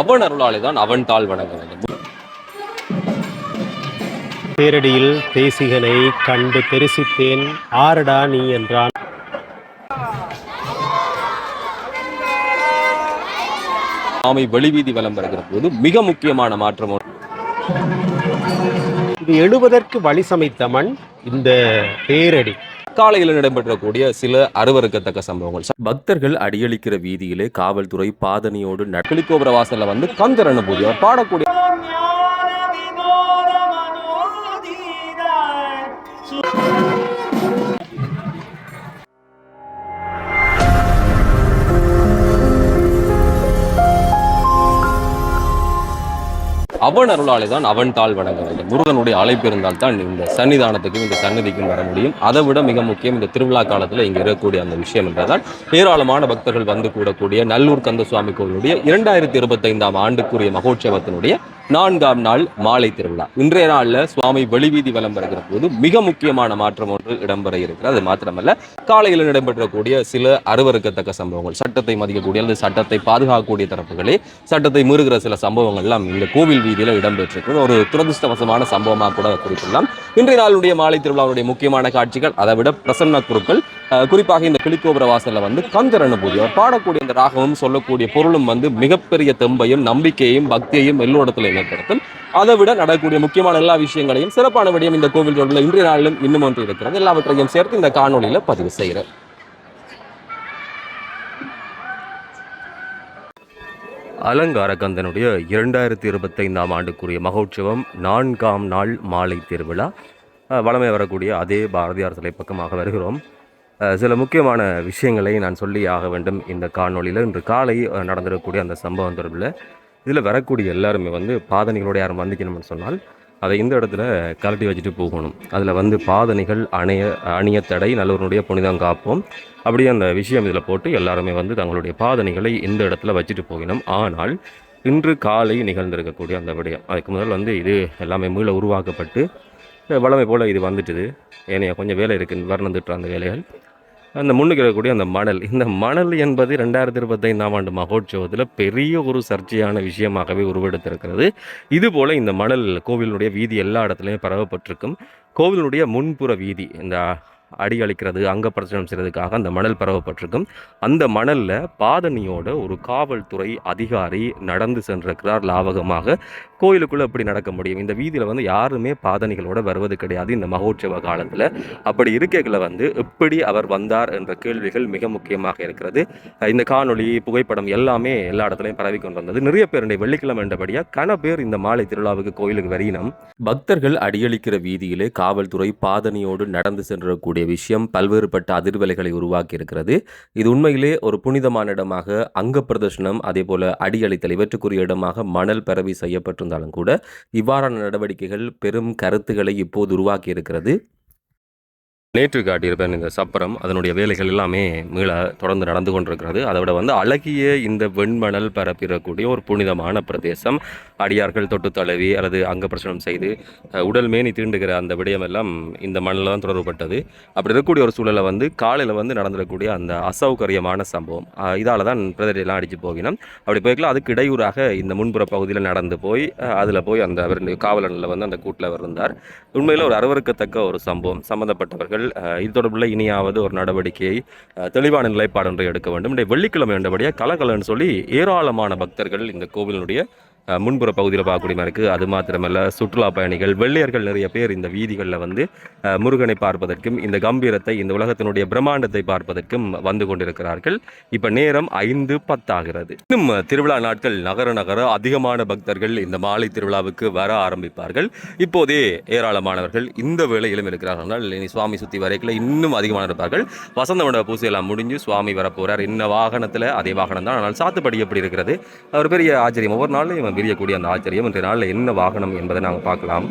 அவன் அருளாலே தான் அவன் தாழ் வணங்க வேண்டும் தேரடியில் தேசிகனை கண்டு தெரிசித்தேன். ஆரடா நீ என்றான். சாமி வெளிவீதி வலம் வருகிற போது மிக முக்கியமான மாற்றம். இது எழுவதற்கு வழி சமைத்த மண் இந்த தேரடி காலையில் நடைபெற்றக்கூடிய சில அருவருக்கத்தக்க சம்பவங்கள். பக்தர்கள் அடியளிக்கிற வீதியிலே காவல்துறை பாதனையோடு நட்களிக்கோபுர வாசல்ல வந்து கந்தர் அனுபூதி அவர் பாடக்கூடிய அவன் அருளாலே தான் அவன் தாழ் வணங்க வேண்டும். முருகனுடைய அழைப்பு இருந்தால் தான் இந்த சன்னிதானத்துக்கும் இந்த சன்னதிக்கும் வர முடியும். அதை விட மிக முக்கியம் இந்த திருவிழா காலத்தில் இங்கே இருக்கக்கூடிய அந்த விஷயம் என்றதால் ஏராளமான பக்தர்கள் வந்து கூடக்கூடிய நல்லூர் கந்த சுவாமி கோவிலுடைய இரண்டாயிரத்தி இருபத்தைந்தாம் ஆண்டுக்குரிய மகோற்சவத்தினுடைய நான்காம் நாள் மாலை திருவிழா. இன்றைய நாளில் சுவாமி வெளிவீதி வலம் வருகிற போது மிக முக்கியமான மாற்றம் ஒன்று இடம்பெற இருக்கிறது. அது மாத்திரமல்ல காலையில் நடைபெற்றக்கூடிய சில அருவருக்கத்தக்க சம்பவங்கள். சட்டத்தை மதிக்கக்கூடிய அல்லது சட்டத்தை பாதுகாக்கக்கூடிய தரப்புகளே சட்டத்தை மீறுகிற சில சம்பவங்கள்லாம் இந்த கோவில் வீதியில் இடம்பெற்றிருக்கிறது. ஒரு துரதிருஷ்டவசமான சம்பவமாக கூட குறிப்பிடலாம். இன்றைய நாளுடைய மாலை திருவிழாவுடைய முக்கியமான காட்சிகள் அதை விட பிரசன்ன குருக்கள் குறிப்பாக இந்த கிளிக்கோபுர வாசல்ல வந்து கந்தர் அனுபூதி அவர் பாடக்கூடிய இந்த ராகமும் சொல்லக்கூடிய பொருளும் வந்து மிகப்பெரிய தெம்பையும் நம்பிக்கையும் பக்தியையும் எல்லோரிடத்திலும் ஏற்படுத்தும் அதை விட நடக்கக்கூடிய முக்கியமான எல்லா விஷயங்களையும் சிறப்பான விடயம் இந்த கோவில் தொடர்பில் இன்றைய நாளிலும் இன்னும் ஒன்று இருக்கிறது. எல்லாவற்றையும் சேர்த்து இந்த காணொலியில் பதிவு செய்கிறேன். அலங்கார கந்தனுடைய இரண்டாயிரத்தி இருபத்தைந்தாம் ஆண்டுக்குரிய மகோற்சவம் நான்காம் நாள் மாலை திருவிழா. வளமை வரக்கூடிய அதே பாரதியார் சிலை பக்கமாக வருகிறோம் சில முக்கியமான விஷயங்களை நான் சொல்லி ஆக வேண்டும் இந்த காணொளியில். இன்று காலை நடந்திருக்கக்கூடிய அந்த சம்பவம் தொடர்பில் இதில் வரக்கூடிய எல்லாருமே வந்து பாதணிகளோட யாரும் வந்திக்கணும்னு சொன்னால் அதை இந்த இடத்துல கழட்டி வச்சுட்டு போகணும். அதில் வந்து பாதனைகள் அணைய அணிய தடை நல்லவருடைய புனிதம் காப்போம். அப்படியே அந்த விஷயம் இதில் போட்டு எல்லாருமே வந்து தங்களுடைய பாதனைகளை இந்த இடத்துல வச்சுட்டு போகணும். ஆனால் இன்று காலை நிகழ்ந்திருக்கக்கூடிய அந்த விடயம் அதுக்கு முதல் வந்து இது எல்லாமே மீள உருவாக்கப்பட்டு வளமை போல் இது வந்துட்டுது. ஏனைய கொஞ்சம் வேலை இருக்குது வர்ணந்துட்டு அந்த வேலைகள். அந்த முன்னுக்கு இருக்கக்கூடிய அந்த மணல். இந்த மணல் என்பது ரெண்டாயிரத்தி இருபத்தைந்தாம் ஆண்டு மகோற்சவத்தில் பெரிய ஒரு சர்ச்சையான விஷயமாகவே உருவெடுத்திருக்கிறது. இதுபோல் இந்த மணல் கோவிலுடைய வீதி எல்லா இடத்துலையும் பரவப்பட்டிருக்கும். கோவிலுடைய முன்புற வீதி இந்த அடி அழிக்கிறது அங்க பிரச்சனை செய்கிறதுக்காக அந்த மணல் பரவப்பட்டிருக்கும். அந்த மணலில் பாதணியோட ஒரு காவல்துறை அதிகாரி நடந்து சென்றிருக்கிறார் லாவகமாக. கோயிலுக்குள்ளே எப்படி நடக்க முடியும்? இந்த வீதியில் வந்து யாருமே பாதணிகளோட வருவது கிடையாது இந்த மகோற்சவ காலத்தில். அப்படி இருக்கைகளை வந்து எப்படி அவர் வந்தார் என்ற கேள்விகள் மிக முக்கியமாக இருக்கிறது. இந்த காணொளி புகைப்படம் எல்லாமே எல்லா இடத்துலையும் பரவி கொண்டு வந்தது. நிறைய பேர் வெள்ளிக்கிழமை என்றபடியாக கன பேர் இந்த மாலை திருவிழாவுக்கு கோயிலுக்கு வரையினம் பக்தர்கள் அடியளிக்கிற வீதியிலே காவல்துறை பாதணியோடு நடந்து சென்றக்கூடிய விஷயம் பல்வேறுபட்ட அதிர்வலைகளை உருவாக்கி இருக்கிறது இது உண்மையிலே ஒரு புனிதமான இடமாக அங்க பிரதர்ஷனம் அதே போல அடியளித்தல் இவற்றுக்குரிய இடமாக மணல் பரவி செய்யப்பட்டிருந்தாலும் கூட இவ்வாறான நடவடிக்கைகள் பெரும் கருத்துக்களை இப்போது உருவாக்கி இருக்கிறது நேற்று காட்டியிருப்பேன் இந்த சப்பரம். அதனுடைய வேலைகள் எல்லாமே மீள தொடர்ந்து நடந்து கொண்டிருக்கிறது. அதை விட வந்து அழகிய இந்த வெண்மணல் பரப்பிடக்கூடிய ஒரு புனிதமான பிரதேசம். அடியார்கள் தொட்டு தழுவி அல்லது அங்க பிரசனம் செய்து உடல் மேனி தீண்டுகிற அந்த விடயமெல்லாம் இந்த மண்ணில் தான் தொடர்புபட்டது. அப்படி இருக்கக்கூடிய ஒரு சூழலை வந்து காலையில் வந்து நடந்திருக்கக்கூடிய அந்த அசௌகரியமான சம்பவம். இதால் தான் பிரதரெல்லாம் அடித்து போகினோம். அப்படி போய்க்கலாம் அதுக்கு இடையூறாக இந்த முன்புற பகுதியில் நடந்து போய் அதில் போய் அந்த அவர் காவலனில் வந்து அந்த கூட்டில் அவர் இருந்தார். உண்மையில் ஒரு அருவருக்கத்தக்க ஒரு சம்பவம். சம்பந்தப்பட்டவர்கள் அஹ், இது தொடர்பில் இனியாவது ஒரு நடவடிக்கையை தெளிவான நிலைப்பாடு ஒன்றை எடுக்க வேண்டும். இன்றைய வெள்ளிக்கிழமை என்றபடியாக கலகலன்னு சொல்லி ஏராளமான பக்தர்கள் இந்த கோவிலினுடைய முன்புற பகுதியில் பார்க்கக்கூடிய மாதிரி இருக்குது அது மாத்திரமல்ல சுற்றுலா பயணிகள் வெள்ளையர்கள் நிறைய பேர் இந்த வீதிகளில் வந்து முருகனை பார்ப்பதற்கும் இந்த கம்பீரத்தை இந்த உலகத்தினுடைய பிரம்மாண்டத்தை பார்ப்பதற்கும் வந்து கொண்டிருக்கிறார்கள். இப்போ நேரம் ஐந்து பத்தாகிறது. இன்னும் திருவிழா நாட்கள் நகர நகர அதிகமான பக்தர்கள் இந்த மாலை திருவிழாவுக்கு வர ஆரம்பிப்பார்கள். இப்போதே ஏராளமானவர்கள் இந்த வேளையிலும் இருக்கிறார்கள். இனி சுவாமி சுற்றி வரைக்கில் இன்னும் அதிகமான இருப்பார்கள். வசந்த மண்டப பூசையெல்லாம் முடிஞ்சு சுவாமி வரப்போகிறார் இன்ன வாகனத்தில் அதே வாகனம் தான் ஆனால் சாத்துப்படி எப்படி இருக்கிறது? ஒரு பெரிய ஆச்சரியம். ஒவ்வொரு நாளும் விரியக்கூடிய அந்த ஆச்சரியம் இன்றைய நாளில் என்ன வாகனம் என்பதை நாங்கள் பார்க்கலாம்.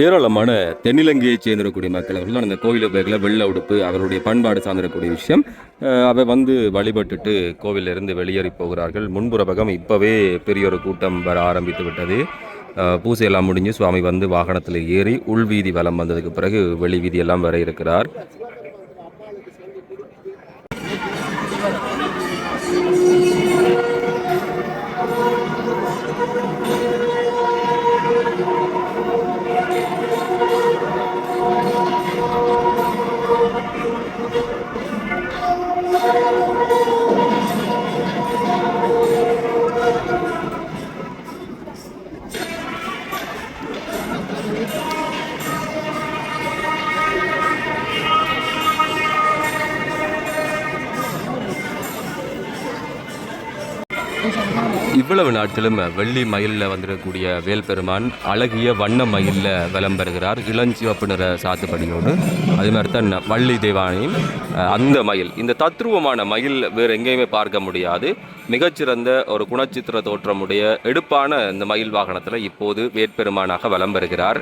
ஏராளமான தென்னிலங்கையைச் சேர்ந்திருக்கக்கூடிய மக்கள் அவர்கள் அந்த கோயில் பேக்கில் வெள்ள உடுப்பு அவருடைய பண்பாடு சார்ந்திருக்கக்கூடிய விஷயம். அவை வந்து வழிபட்டுட்டு கோவிலிருந்து வெளியேறி போகிறார்கள். முன்புற பக்கம் இப்போவே பெரிய ஒரு கூட்டம் வர ஆரம்பித்து விட்டது. பூசையெல்லாம் முடிஞ்சு சுவாமி வந்து வாகனத்தில் ஏறி உள்வீதி வலம் வந்ததுக்கு பிறகு வெளி வீதியெல்லாம் வர இருக்கிறார். இரவு நாட்களும் வெள்ளி மயிலில் வந்திருக்கக்கூடிய வேல்பெருமான் அழகிய வண்ண மயிலில் வலம் பெறுகிறார் இளஞ்சிவப்பு நிற சாத்துப்படியோடு. அதே மாதிரி தான் வள்ளி தேவானையும் அந்த மயில். இந்த தத்ரூபமான மயில் வேறு எங்கேயுமே பார்க்க முடியாது. மிகச்சிறந்த ஒரு குணச்சித்திர தோற்றமுடைய எடுப்பான இந்த மயில் வாகனத்தில் இப்போது வேட்பெருமானாக வலம் பெறுகிறார்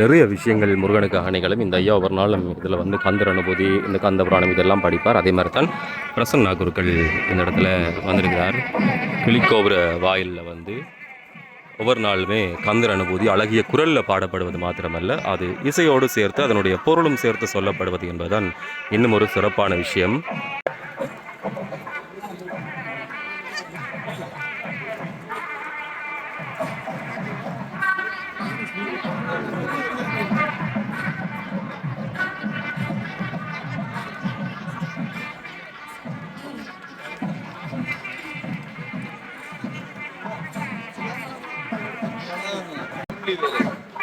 நிறைய விஷயங்கள் முருகனுக்காக நிகழும் இந்த ஐயா ஒரு நாள் இதில் வந்து கந்தர் அனுபூதி இந்த கந்த புராணம் இதெல்லாம் படிப்பார். அதே மாதிரி தான் பிரசன்னா குருக்கள் இந்த இடத்துல வந்திருக்கிறார். கிளிக்கோபுர வாயிலில் வந்து ஒவ்வொரு நாளுமே கந்தர் அனுபூதி அழகிய குரலில் பாடப்படுவது மாத்திரமல்ல அது இசையோடு சேர்த்து அதனுடைய பொருளும் சேர்த்து சொல்லப்படுவது என்பதுதான் இன்னும் ஒரு சிறப்பான விஷயம். ஆதாரமிலேனருளை பெறவே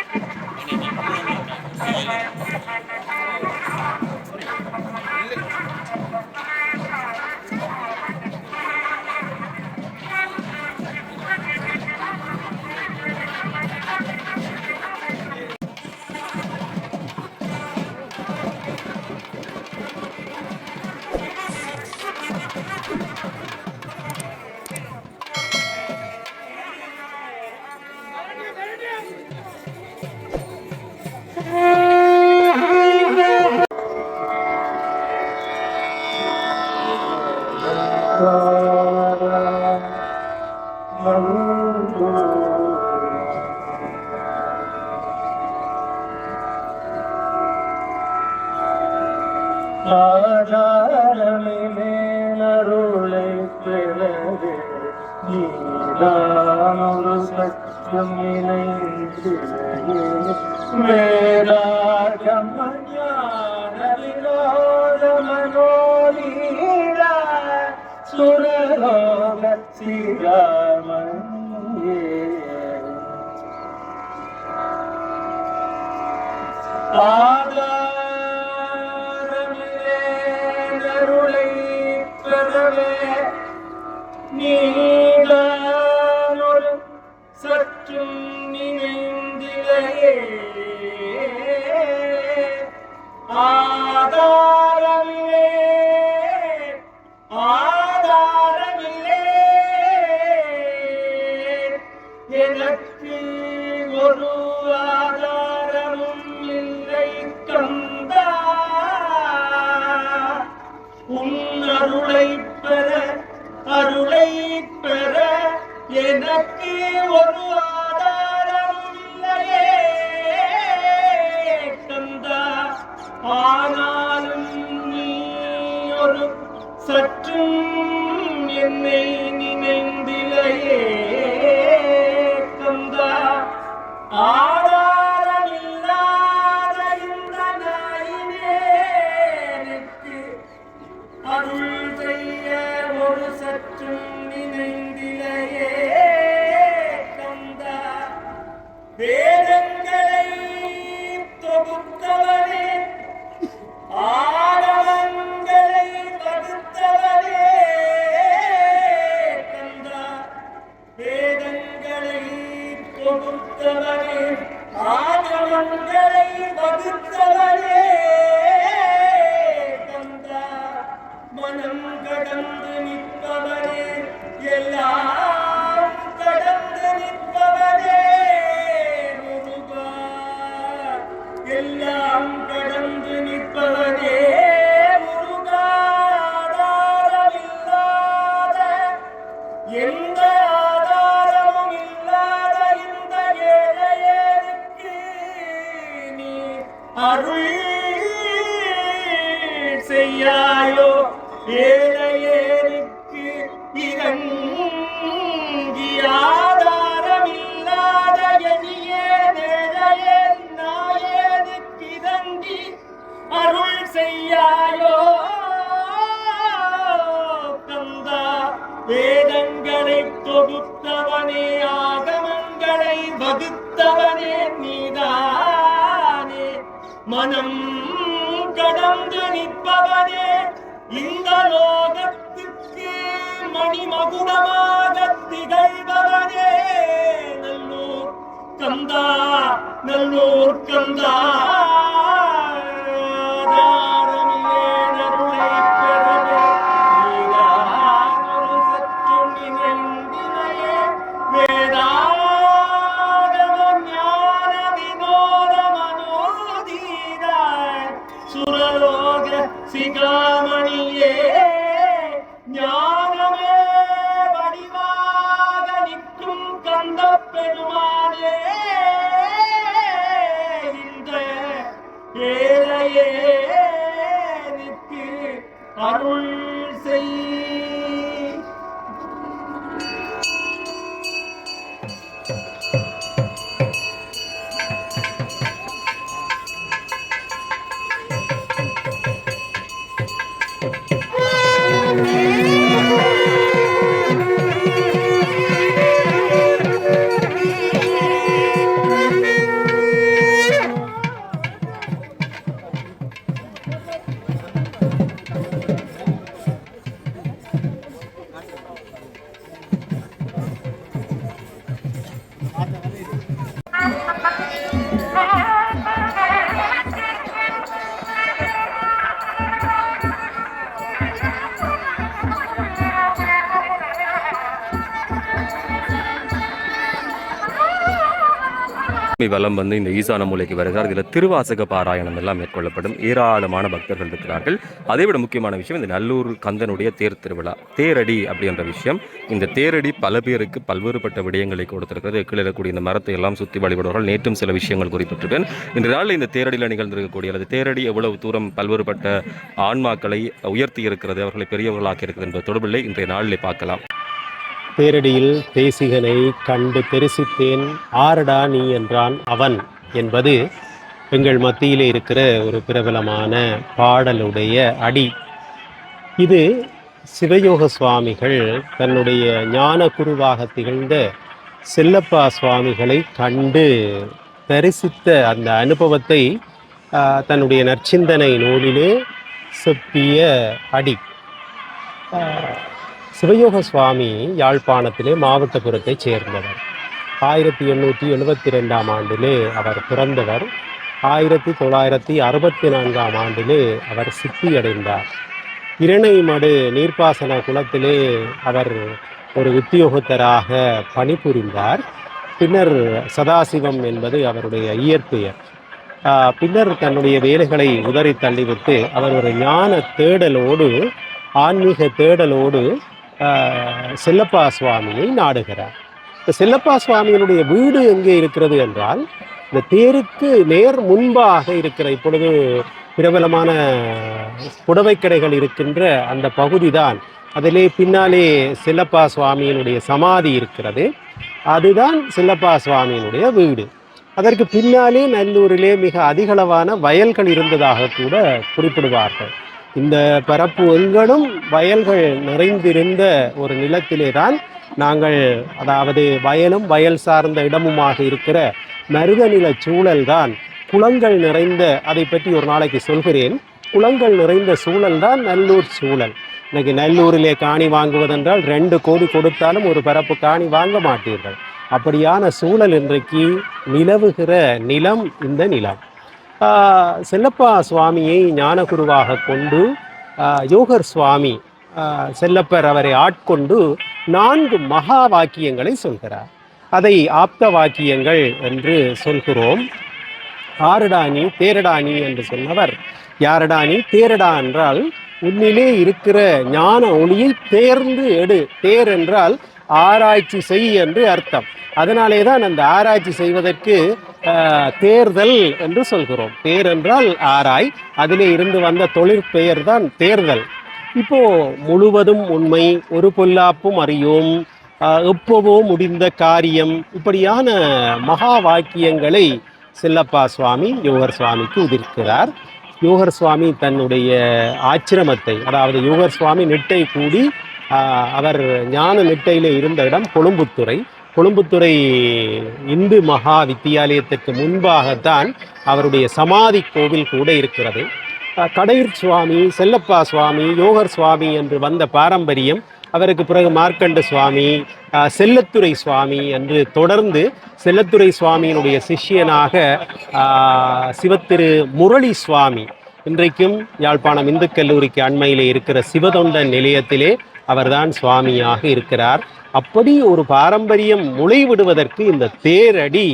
ീതാനൊരു സത്യം നിലയിൽ വേദാകമ சுரலோக ஸ்ரீராமன் பெறவே நீடானொரு சற்றும் நினைந்திலையே சற்றும் என்னை நினைந்திலையே கந்தா. ஆடா மங்களை வகுத்தவனே தந்தா மனம் கடந்து நிற்பவரே எல்லா அருள் செய்யாயோ? ஏழையேருக்கு இறங்கி ஆதாரமில்லாத எளியே நேழையே நாயேது கிதங்கி அருள் செய்யாயோ? கந்தா ஏ கடந்து இந்த லோகத்துக்கு மணிமகுடமாக திகழ்பவனே. நல்லூர் கந்தா நல்லூர் கந்தா. சிகாமணியே ஞானமே வடிவாக நிற்கும் கந்த பெருமானே இந்த ஏழையே நிற்கு அருள் வலம் வந்து இந்த ஈசான மூலைக்கு வருகிறார். இதில் திருவாசக பாராயணம் எல்லாம் மேற்கொள்ளப்படும். ஏராளமான பக்தர்கள் இருக்கிறார்கள். அதை விட முக்கியமான விஷயம் இந்த நல்லூர் கந்தனுடைய தேர் திருவிழா. தேரடி அப்படின்ற விஷயம். இந்த தேரடி பல பேருக்கு பல்வேறுபட்ட விடயங்களை கொடுத்திருக்கிறது. கீழக்கூடிய இந்த மரத்தை எல்லாம் சுற்றி வழிபடுவார்கள் நேற்றும் சில விஷயங்கள் குறிப்பிட்டிருக்கேன். இன்று நாளில் இந்த தேரடியில் நிகழ்ந்திருக்கக்கூடிய அல்லது தேரடி எவ்வளவு தூரம் பல்வேறுபட்ட ஆன்மாக்களை உயர்த்தி இருக்கிறது அவர்களை பெரியவர்களாக்கி இருக்கிறது என்பது தொடர்பில்லை. இன்றைய நாளில் பார்க்கலாம். தேரடியில் தேசிகனை கண்டு தெரிசித்தேன் ஆரடா நீ என்றான் அவன். என்பது எங்கள் மத்தியிலே இருக்கிற ஒரு பிரபலமான பாடலுடைய அடி. இது சிவயோக சுவாமிகள் தன்னுடைய ஞான குருவாக திகழ்ந்த செல்லப்பா சுவாமிகளை கண்டு தரிசித்த அந்த அனுபவத்தை தன்னுடைய நற்சிந்தனை நூலிலே செப்பிய அடி. சிவயோக சுவாமி யாழ்ப்பாணத்திலே மாவட்டபுரத்தைச் சேர்ந்தவர். ஆயிரத்தி எண்ணூற்றி எழுபத்தி ரெண்டாம் ஆண்டிலே அவர் பிறந்தவர். ஆயிரத்தி தொள்ளாயிரத்தி அறுபத்தி நான்காம் ஆண்டிலே அவர் சித்தியடைந்தார். இரணைமடு நீர்ப்பாசன குளத்திலே அவர் ஒரு உத்தியோகத்தராக பணிபுரிந்தார். பின்னர் சதாசிவம் என்பது அவருடைய இயற்பெயர். பின்னர் தன்னுடைய வேலைகளை உதறி தள்ளிவிட்டு அவர் ஒரு ஞான தேடலோடு ஆன்மீக தேடலோடு செல்லப்பா சுவாமியை நாடுகிறார். இந்த செல்லப்பா சுவாமியினுடைய வீடு எங்கே இருக்கிறது என்றால் இந்த தேருக்கு நேர் முன்பாக இருக்கிற இப்பொழுது பிரபலமான புடவை கடைகள் இருக்கின்ற அந்த பகுதி தான் அதிலே பின்னாலே செல்லப்பா சுவாமியினுடைய சமாதி இருக்கிறது. அதுதான் செல்லப்பா சுவாமியினுடைய வீடு. அதற்கு பின்னாலே நல்லூரிலே மிக அதிகளவான வயல்கள் இருந்ததாக கூட குறிப்பிடுவார்கள். இந்த பரப்பு எங்களும் வயல்கள் நிறைந்திருந்த ஒரு நிலத்திலே தான் நாங்கள் அதாவது வயலும் வயல் சார்ந்த இடமுமாக இருக்கிற மருதநில சூழல் தான் குளங்கள் நிறைந்த அதை பற்றி ஒரு நாளைக்கு சொல்கிறேன். குளங்கள் நிறைந்த சூழல் தான் நல்லூர் சூழல். இன்னைக்கு நல்லூரிலே காணி வாங்குவதென்றால் ரெண்டு கோடி கொடுத்தாலும் ஒரு பரப்பு காணி வாங்க மாட்டீர்கள். அப்படியான சூழல் இன்றைக்கு நிலவுகிற நிலம் இந்த நிலம். செல்லப்பா சுவாமியை ஞானகுருவாக கொண்டு யோகர் சுவாமி செல்லப்பர் அவரை ஆட்கொண்டு நான்கு மகா வாக்கியங்களை சொல்கிறார். அதை ஆப்த வாக்கியங்கள் என்று சொல்கிறோம். ஆரடானி தேரடானி என்று சொன்னவர். யாரடானி தேரடா என்றால் உன்னிலே இருக்கிற ஞான ஒளியை தேர்ந்து எடு. தேர் என்றால் ஆராய்ச்சி செய் என்று அர்த்தம். அதனாலே தான் அந்த ஆராய்ச்சி செய்வதற்கு தேர்தல் என்று சொல்கிறோம். தேர் என்றால் ஆராய் அதிலே இருந்து வந்த தொழிற்பெயர் தான் தேர்தல். இப்போ முழுவதும் உண்மை ஒரு பொல்லாப்பும் அறியோம் எப்போவோ எப்பவோ முடிந்த காரியம். இப்படியான மகா வாக்கியங்களை செல்லப்பா சுவாமி யோகர் சுவாமிக்கு உதிர்க்கிறார். யோகர் சுவாமி தன்னுடைய ஆச்சிரமத்தை அதாவது யோகர் சுவாமி நிட்டை கூடி அவர் ஞான நெட்டையில் இருந்த இடம் கொழும்புத்துறை. கொழும்புத்துறை இந்து மகா வித்தியாலயத்திற்கு முன்பாகத்தான் அவருடைய சமாதி கோவில் கூட இருக்கிறது. கடையூர் சுவாமி செல்லப்பா சுவாமி யோகர் சுவாமி என்று வந்த பாரம்பரியம் அவருக்கு பிறகு மார்க்கண்ட சுவாமி செல்லத்துறை சுவாமி என்று தொடர்ந்து செல்லத்துறை சுவாமியினுடைய சிஷ்யனாக சிவத்திரு முரளி சுவாமி. இன்றைக்கும் யாழ்ப்பாணம் இந்து கல்லூரிக்கு அண்மையிலே இருக்கிற சிவதொண்டன் நிலையத்திலே அவர்தான் சுவாமியாக இருக்கிறார். அப்படி ஒரு பாரம்பரியம் முளைவிடுவதற்கு இந்த தேரடி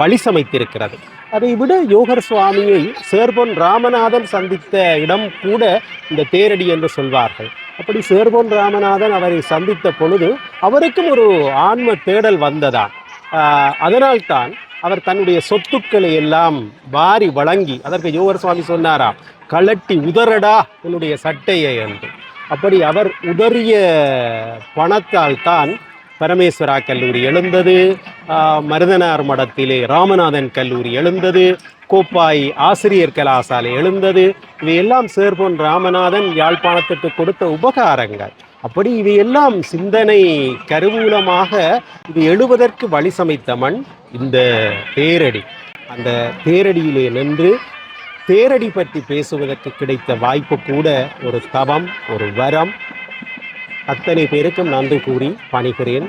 வழி சமைத்திருக்கிறது. அதை விட யோகர் சுவாமியை சேர்பொன் ராமநாதன் சந்தித்த இடம் கூட இந்த தேரடி என்று சொல்வார்கள். அப்படி சேர்பொன் ராமநாதன் அவரை சந்தித்த பொழுது அவருக்கும் ஒரு ஆன்ம தேடல் வந்ததான் அதனால்தான் அவர் தன்னுடைய சொத்துக்களை எல்லாம் வாரி வழங்கி அதற்கு யோகர் சுவாமி சொன்னாராம் கலட்டி உதறடா என்னுடைய சட்டையை என்று. அப்படி அவர் உதறிய பணத்தால் தான் பரமேஸ்வரா கல்லூரி எழுந்தது. மருதனார் மடத்திலே ராமநாதன் கல்லூரி எழுந்தது. கோப்பாய் ஆசிரியர் கலாசாலை எழுந்தது. இவையெல்லாம் சேர்பொன் ராமநாதன் யாழ்ப்பாணத்துக்கு கொடுத்த உபகாரங்கள். அப்படி இவையெல்லாம் சிந்தனை கருவூலமாக இது எழுவதற்கு வழி சமைத்த மண் இந்த பேரடி. அந்த பேரடியிலே நின்று தேரடி பற்றி பேசுவதற்கு கிடைத்த வாய்ப்பு கூட ஒரு தவம் ஒரு வரம். அத்தனை பேருக்கும் நன்றி கூறி பணிகிறேன்.